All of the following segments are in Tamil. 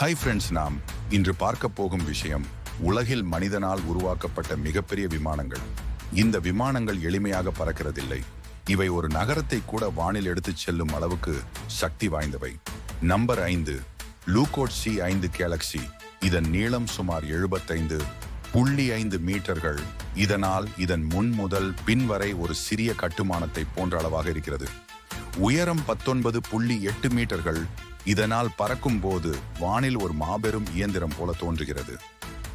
ஹை ஃப்ரெண்ட்ஸ் நாம் இன்று பார்க்க போகும் விஷயம் உலகில் மனிதனால் உருவாக்கப்பட்ட மிகப்பெரிய விமானங்கள். இந்த விமானங்கள் எளிமையாக பறக்கிறதில்லை. இவை ஒரு நகரத்தை கூட வானில் எடுத்துச் செல்லும் அளவுக்கு சக்தி வாய்ந்தவை. நம்பர் ஐந்து லூகோட் சி ஐந்து கேலக்சி இதன் நீளம் சுமார் எழுபத்தைந்து புள்ளி ஐந்து மீட்டர்கள். இதனால் இதன் முன் முதல் பின் வரை ஒரு சிறிய கட்டுமானத்தை போன்ற அளவாக இருக்கிறது. உயரம் பத்தொன்பது புள்ளி எட்டு மீட்டர்கள். இதனால் பறக்கும் போது வானில் ஒரு மாபெரும் இயந்திரம் போல தோன்றுகிறது.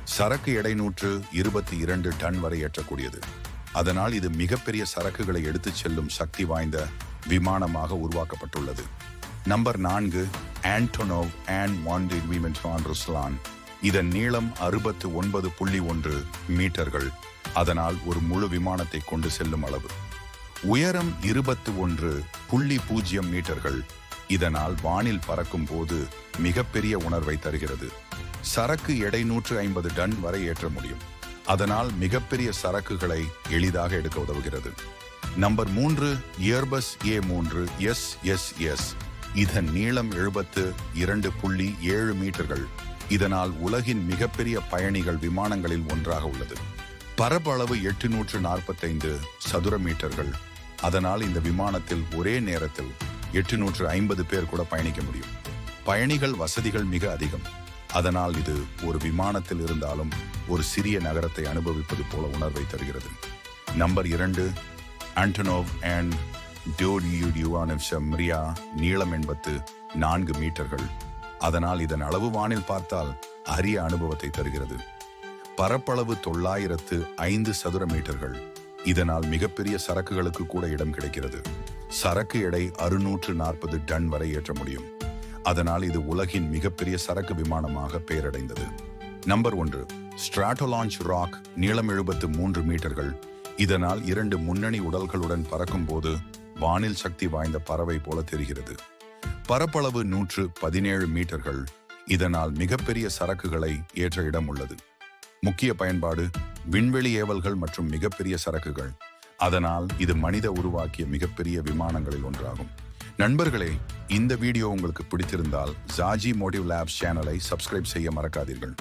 சரக்கு எடை நூற்று இருபத்தி இரண்டு டன் வரை ஏற்றக்கூடியது. அதனால் இது மிகப்பெரிய சரக்குகளை எடுத்துச் செல்லும் சக்தி வாய்ந்த விமானமாக உருவாக்கப்பட்டுள்ளது. நம்பர் நான்கு ஆண்டோனோவ் அண்ட் வாண்டிட் ருஸ்லான். இதன் நீளம் அறுபத்து ஒன்பது புள்ளி ஒன்று மீட்டர்கள். அதனால் ஒரு முழு விமானத்தை கொண்டு செல்லும் அளவு. உயரம் இருபத்து ஒன்று புள்ளி பூஜ்ஜியம் மீட்டர்கள். இதனால் வானில் பறக்கும் போது மிகப்பெரிய உணர்வை தருகிறது. சரக்கு எடை நூற்று ஐம்பது டன் வரை ஏற்ற முடியும். அதனால் மிகப்பெரிய சரக்குகளை எளிதாக எடுக்க உதவுகிறது. நம்பர் மூன்று இயர்பஸ் ஏ மூன்று எஸ் எஸ் எஸ். இதன் நீளம் எழுபத்து இரண்டு புள்ளி ஏழு மீட்டர்கள். இதனால் உலகின் மிகப்பெரிய பயணிகள் விமானங்களில் ஒன்றாக உள்ளது. பரப்பளவு எட்டு நூற்று நாற்பத்தைந்து சதுர மீட்டர்கள். அதனால் இந்த விமானத்தில் ஒரே நேரத்தில் எட்டுநூற்று ஐம்பது பேர் கூட பயணிக்க முடியும். பயணிகள் வசதிகள் மிக அதிகம். அதனால் இது ஒரு விமானத்தில் இருந்தாலும் ஒரு சிறிய நகரத்தை அனுபவிப்பது போல உணர்வை தருகிறது. நம்பர் இரண்டு ஆண்டனோவ் அண்ட் மிரியா நீளம் என்பத்து நான்கு மீட்டர்கள். அதனால் இதன் அளவு வானில் பார்த்தால் அரிய அனுபவத்தை தருகிறது. பரப்பளவு தொள்ளாயிரத்து ஐந்து சதுர மீட்டர்கள். இதனால் மிகப்பெரிய சரக்குகளுக்கு கூட இடம் கிடைக்கிறது. சரக்கு எடை அறுநூற்று நாற்பது டன் வரை ஏற்ற முடியும். அதனால் இது உலகின் மிகப்பெரிய சரக்கு விமானமாக பெயரடைந்தது. நம்பர் ஒன்று ஸ்ட்ராட்டோலான்ச் ராக் நீளம் எழுபத்து மூன்று மீட்டர்கள். இதனால் இரண்டு முன்னணி உடல்களுடன் பறக்கும் போது வானில் சக்தி வாய்ந்த பறவை போல தெரிகிறது. பரப்பளவு நூற்று பதினேழு மீட்டர்கள். இதனால் மிகப்பெரிய சரக்குகளை ஏற்ற இடம் உள்ளது. முக்கிய பயன்பாடு விண்வெளி ஏவல்கள் மற்றும் மிகப்பெரிய சரக்குகள். அதனால் இது மனித உருவாக்கிய மிகப்பெரிய விமானங்களில் ஒன்றாகும். நண்பர்களே இந்த வீடியோ உங்களுக்கு பிடித்திருந்தால் ஜாஜி மோட்டிவ் லேப்ஸ் சேனலை சப்ஸ்கிரைப் செய்ய மறக்காதீர்கள்.